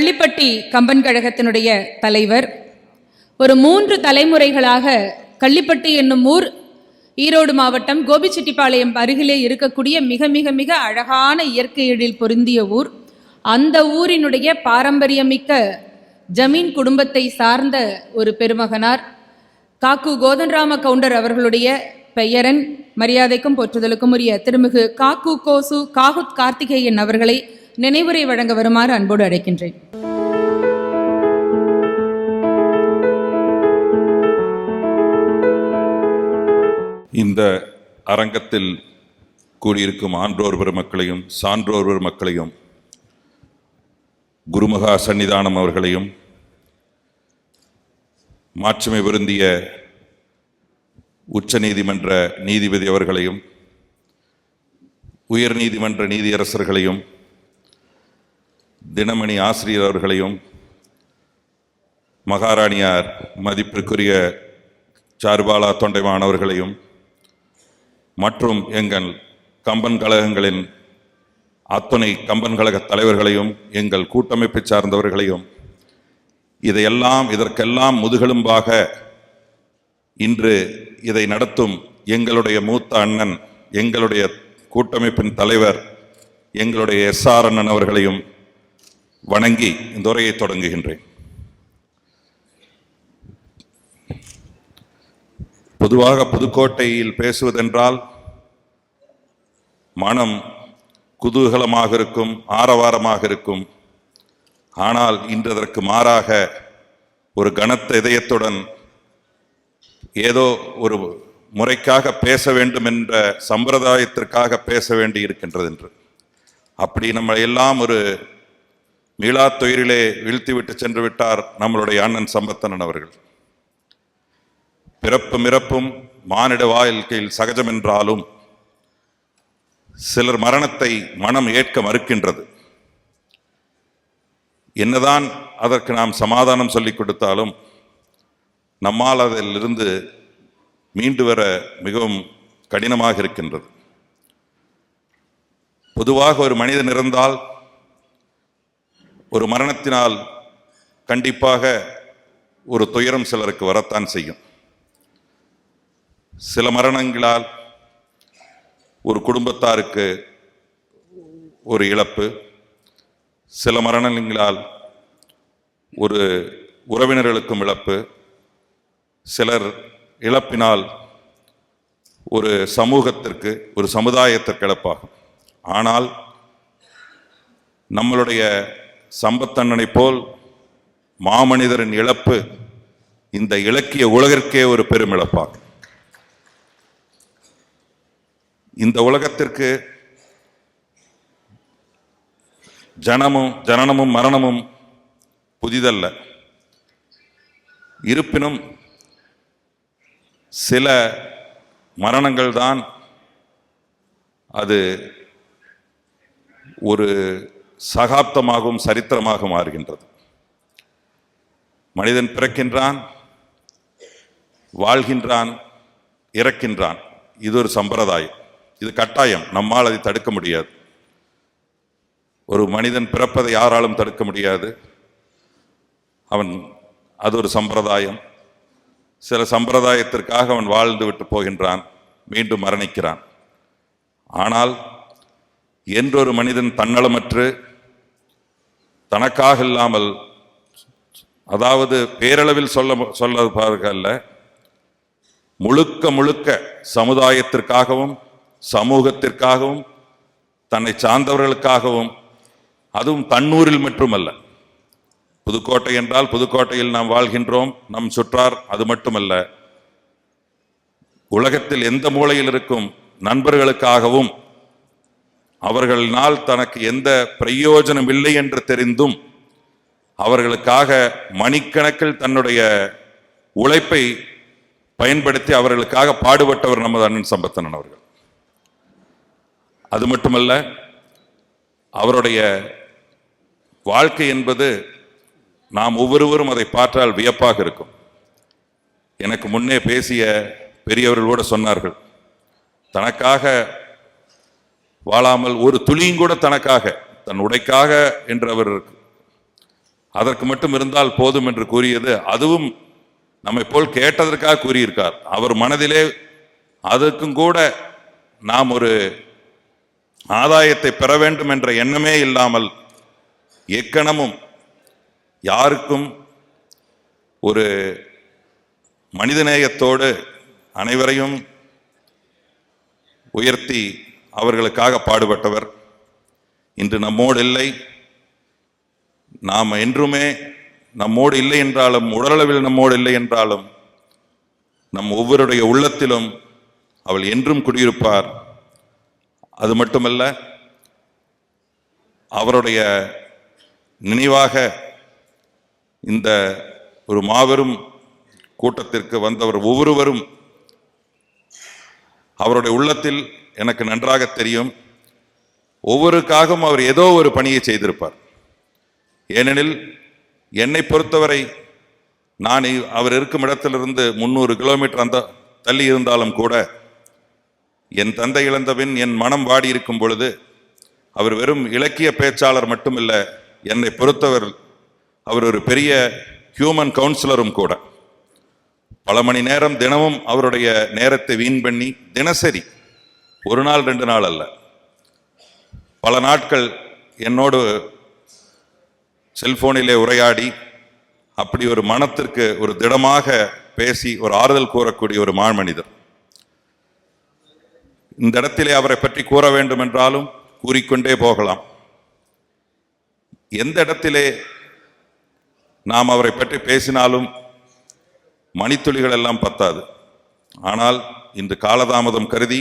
கள்ளிப்பட்டி கம்பன் கழகத்தினுடைய தலைவர். ஒரு மூன்று தலைமுறைகளாக கள்ளிப்பட்டி என்னும் ஊர் ஈரோடு மாவட்டம் கோபிச்செட்டிப்பாளையம் அருகிலே இருக்கக்கூடிய மிக மிக மிக அழகான இயற்கை எழில் பொருந்திய ஊர். அந்த ஊரினுடைய பாரம்பரியமிக்க ஜமீன் குடும்பத்தை சார்ந்த ஒரு பெருமகனார். காக்கு கோதன்ராம கவுண்டர் அவர்களுடைய பெயரன் மரியாதைக்கும் போற்றுதலுக்கும் உரிய திருமிகு காக்கு கோசு காகுத் கார்த்திகேயன் அவர்களை நினைவுரை வழங்க வருமாறு அன்போடு அழைக்கின்றேன். இந்த அரங்கத்தில் கூடியிருக்கும் ஆன்றோர் பெருமக்களையும் சான்றோர் பெருமக்களையும் குருமகா சன்னிதானம் அவர்களையும் மாட்சிமை விருந்திய உச்ச நீதிமன்ற நீதிபதி அவர்களையும் உயர் நீதிமன்ற நீதியரசர்களையும் தினமணி ஆசிரியர் அவர்களையும் மகாராணியார் மதிப்பிற்குரிய சார்பாலா தொண்டைமான் அவர்களையும் மற்றும் எங்கள் கம்பன் கழகங்களின் அத்துணை கம்பன் கழக தலைவர்களையும் எங்கள் கூட்டமைப்பை சார்ந்தவர்களையும் இதையெல்லாம் இதற்கெல்லாம் முதுகெலும்பாக இன்று இதை நடத்தும் எங்களுடைய மூத்த அண்ணன் எங்களுடைய கூட்டமைப்பின் தலைவர் எங்களுடைய எஸ் ஆர் அண்ணன் அவர்களையும் வணங்கி இந்த உரையை தொடங்குகின்றேன். பொதுவாக புதுக்கோட்டையில் பேசுவதென்றால் மனம் குதூகலமாக இருக்கும் ஆரவாரமாக இருக்கும். ஆனால் இன்று அதற்கு மாறாக ஒரு கனத்த இதயத்துடன் ஏதோ ஒரு முறைக்காக பேச வேண்டும் என்ற சம்பிரதாயத்திற்காக பேச வேண்டி இருக்கின்றது என்று. அப்படி நம்ம எல்லாம் ஒரு மீளாத்துயிரிலே வீழ்த்திவிட்டு சென்று விட்டார் நம்மளுடைய அண்ணன் சம்பத்தனன் அவர்கள். பிறப்பும் இறப்பும் மானிட வாழ்க்கையில் சகஜம் என்றாலும் சிலர் மரணத்தை மனம் ஏற்க மறுக்கின்றது. என்னதான் அதற்கு நாம் சமாதானம் சொல்லிக் கொடுத்தாலும் நம்மால் அதிலிருந்து மீண்டு வர மிகவும் கடினமாக இருக்கின்றது. பொதுவாக ஒரு மனிதன் இருந்தால் ஒரு மரணத்தினால் கண்டிப்பாக ஒரு துயரம் சிலருக்கு வரத்தான் செய்யும். சில மரணங்களால் ஒரு குடும்பத்தாருக்கு ஒரு இழப்பு சில மரணங்களால் ஒரு உறவினர்களுக்கும் இழப்பு சிலர் இழப்பினால் ஒரு சமூகத்திற்கு ஒரு சமுதாயத்திற்கு இழப்பாகும். ஆனால் நம்மளுடைய சம்பத்தண்ணனை போல் மாமனிதரின் இழப்பு இந்த இலக்கிய உலகிற்கே ஒரு பெரும் இழப்பாகும் இந்த உலகத்திற்கு ஜனமும் ஜனனமும் மரணமும் புதிதல்ல. இருப்பினும் சில மரணங்கள் தான் அது ஒரு சகாப்தமாகவும் சரித்திரமாக மாறுகின்றது. மனிதன் பிறக்கின்றான் வாழ்கின்றான் இறக்கின்றான். இது ஒரு சம்பிரதாயம். இது கட்டாயம். நம்மால் அதை தடுக்க முடியாது. ஒரு மனிதன் பிறப்பதை யாராலும் தடுக்க முடியாது. அவன் அது ஒரு சம்பிரதாயம். சில சம்பிரதாயத்திற்காக அவன் வாழ்ந்து விட்டு போகின்றான். மீண்டும் மரணிக்கிறான். ஆனால் என்றொரு மனிதன் தன்னலமற்று தனக்காக இல்லாமல் அதாவது பேரளவில் சொல்ல சொல்ல அல்ல முழுக்க முழுக்க சமுதாயத்திற்காகவும் சமூகத்திற்காகவும் தன்னை சார்ந்தவர்களுக்காகவும் அதுவும் தன்னூரில் மட்டுமல்ல. புதுக்கோட்டை என்றால் புதுக்கோட்டையில் நாம் வாழ்கின்றோம் நம் சுற்றார் அது மட்டுமல்ல. உலகத்தில் எந்த மூலையில் இருக்கும் நண்பர்களுக்காகவும் அவர்களால் தனக்கு எந்த பிரயோஜனம் இல்லை என்று தெரிந்தும் அவர்களுக்காக மணிக்கணக்கில் தன்னுடைய உழைப்பை பயன்படுத்தி அவர்களுக்காக பாடுபட்டவர் நமது அண்ணன் சம்பத்தனன் அவர்கள். அது மட்டுமல்ல அவருடைய வாழ்க்கை என்பது நாம் ஒவ்வொருவரும் அதை பார்த்தால் வியப்பாக இருக்கும். எனக்கு முன்னே பேசிய பெரியவர்கள் கூட சொன்னார்கள் தனக்காக வாழாமல் ஒரு துளியும் கூட தனக்காக தன் உடைக்காக என்று அவர் அதற்கு மட்டும் இருந்தால் போதும் என்று கூறியது அதுவும் நம்மை போல் கேட்டதற்காக கூறியிருக்கார். அவர் மனதிலே அதுக்கும் கூட நாம் ஒரு ஆதாயத்தை பெற வேண்டும் என்ற எண்ணமே இல்லாமல் எக்கணமும் யாருக்கும் ஒரு மனிதநேயத்தோடு அனைவரையும் உயர்த்தி அவர்களுக்காக பாடுபட்டவர். இன்று நம்மோடு இல்லை. நாம் என்றுமே நம்மோடு இல்லை என்றாலும் உடலளவில் நம்மோடு இல்லை என்றாலும் நம் ஒவ்வொருடைய உள்ளத்திலும் அவள் என்றும் குடியிருப்பார். அது மட்டுமல்ல அவருடைய நினைவாக இந்த ஒரு மாபெரும் கூட்டத்திற்கு வந்தவர் ஒவ்வொருவரும் அவருடைய உள்ளத்தில் எனக்கு நன்றாக தெரியும். ஒவ்வொருக்காகவும் அவர் ஏதோ ஒரு பணியை செய்திருப்பார். ஏனெனில் என்னை பொறுத்தவரை நான் அவர் இருக்கும் இடத்திலிருந்து முந்நூறு கிலோமீட்டர் அந்த தள்ளி இருந்தாலும் கூட என் தந்தை இழந்தபின் என் மனம் வாடி இருக்கும் பொழுது அவர் வெறும் இலக்கிய பேச்சாளர் மட்டுமில்ல என்னை பொறுத்தவர் அவர் ஒரு பெரிய ஹியூமன் கவுன்சிலரும் கூட. பல மணி நேரம் தினமும் அவருடைய நேரத்தை வீண் பண்ணி தினசரி ஒரு நாள் ரெண்டு நாள் அல்ல. பல நாட்கள் என்னோடு செல்போனிலே உரையாடி அப்படி ஒரு மனத்திற்கு ஒரு திடமாக பேசி ஒரு ஆறுதல் கூறக்கூடிய ஒரு மாமனிதர் இந்த இடத்திலே அவரை பற்றி கூற வேண்டும் என்றாலும் கூறிக்கொண்டே போகலாம். எந்த இடத்திலே நாம் அவரை பற்றி பேசினாலும் மணித்துளிகள் எல்லாம் பத்தாது. ஆனால் இன்று காலதாமதம் கருதி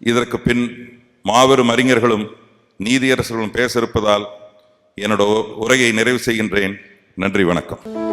இதற்கு பின் மாபெரும் அறிஞர்களும் நீதியரசர்களும் பேச இருப்பதால் என்னோட உரையை நிறைவு செய்கின்றேன். நன்றி வணக்கம்.